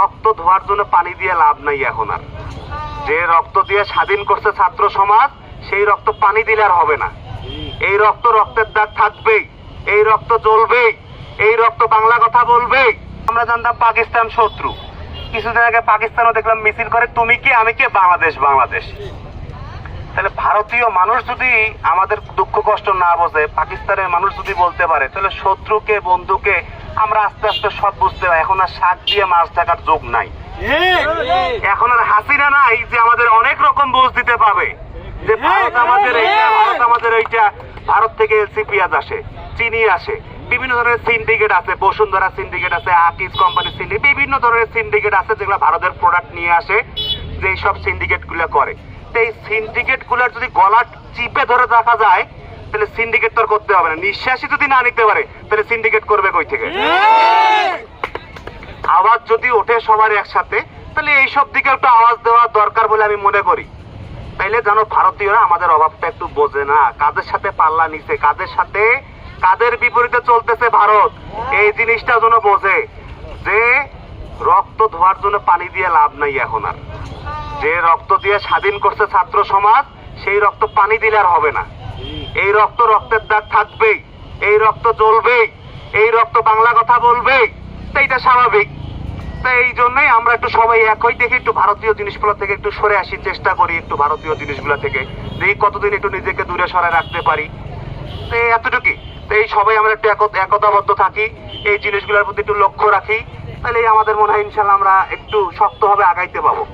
রক্ত ধোয়ার জন্য পানি দিয়ে লাভ নাই এখন আর। যে রক্ত দিয়ে স্বাধীন করছে ছাত্র সমাজ, সেই রক্ত পানি দিলে আর হবে না। এই রক্ত রক্তের দাগ থাকবেই, এই রক্ত জ্বলবেই, এই রক্ত বাংলা কথা বলবেই। আমরা জানতাম পাকিস্তান শত্রু। কিছুদিন আগে পাকিস্তানও দেখলাম মিছিল করে, তুমি কি? আমি কে? বাংলাদেশ বাংলাদেশ। তাহলে ভারতীয় মানুষ যদি আমাদের দুঃখ কষ্ট না বোঝে, পাকিস্তানের মানুষ যদি বলতে পারে, তাহলে শত্রুকে, বন্ধুকে আমরা আস্তে আস্তে সব বুঝতে পারি। এখন আর শাক দিয়ে মাছ ঢাকার যোগ নাই। এখন আর হাসিনা নাই যে আমাদের অনেক রকম বুঝ দিতে পাবে যে ভারত আমাদের এইটা ভারত আমাদের এইটা ভারত থেকে এলসি পেঁয়াজ আসে চিনি আসে বিভিন্ন ধরনের সিন্ডিকেট আছে বসুন্ধরা সিন্ডিকেট আছে আকিজ কোম্পানি সিন্ডিকেট বিভিন্ন ধরনের সিন্ডিকেট আছে যেগুলো ভারতের প্রোডাক্ট নিয়ে আসে যে সব সিন্ডিকেটগুলো করে। তো এই সিন্ডিকেটগুলার যদি গলা চিপে ধরে রাখা যায় তাহলে সিন্ডিকেট তো আর করতে হবে না। নিঃশ্বাসই যদি না নিতে পারে, তাহলে সিন্ডিকেট করবে কই থেকে? আওয়াজ যদি ওঠে সবার একসাথে, তাহলে এইসব দিকে একটু আওয়াজ দেওয়া দরকার বলে আমি মনে করি। তাইলে জানো ভারতীয়রা আমাদের অভাবটা একটু বোঝে না। কাদের সাথে পাল্লা নিছে, কাদের সাথে, কাদের বিপরীতে চলতেছে ভারত? এই জিনিসটা যেন বোঝে যে রক্ত ধোয়ার জন্য পানি দিয়ে লাভ নাই এখন আর। যে রক্ত দিয়ে স্বাধীন করছে ছাত্র সমাজ, সেই রক্ত পানি দিলে আর হবে না। এই রক্ত রক্তের দাগ থাকবেই, এই রক্ত জ্বলবেই, এই রক্ত বাংলা কথা বলবেই তো এটা স্বাভাবিক। তো এই জন্যই আমরা একটু সবাই একই দেখে একটু ভারতীয় জিনিসগুলো থেকে একটু সরে আসি, চেষ্টা করি একটু ভারতীয় জিনিসগুলো থেকে, দেখি কতদিন একটু নিজেকে দূরে সরায় রাখতে পারি। তো এই এতটুকুই। তো এই সবাই আমরা একটু একত- একতাবদ্ধ থাকি, এই জিনিসগুলোর প্রতি একটু লক্ষ্য রাখি তাহলে আমাদের মনে হয় ইনশাল্লাহ আমরা একটু শক্তভাবে আগাইতে পাবো।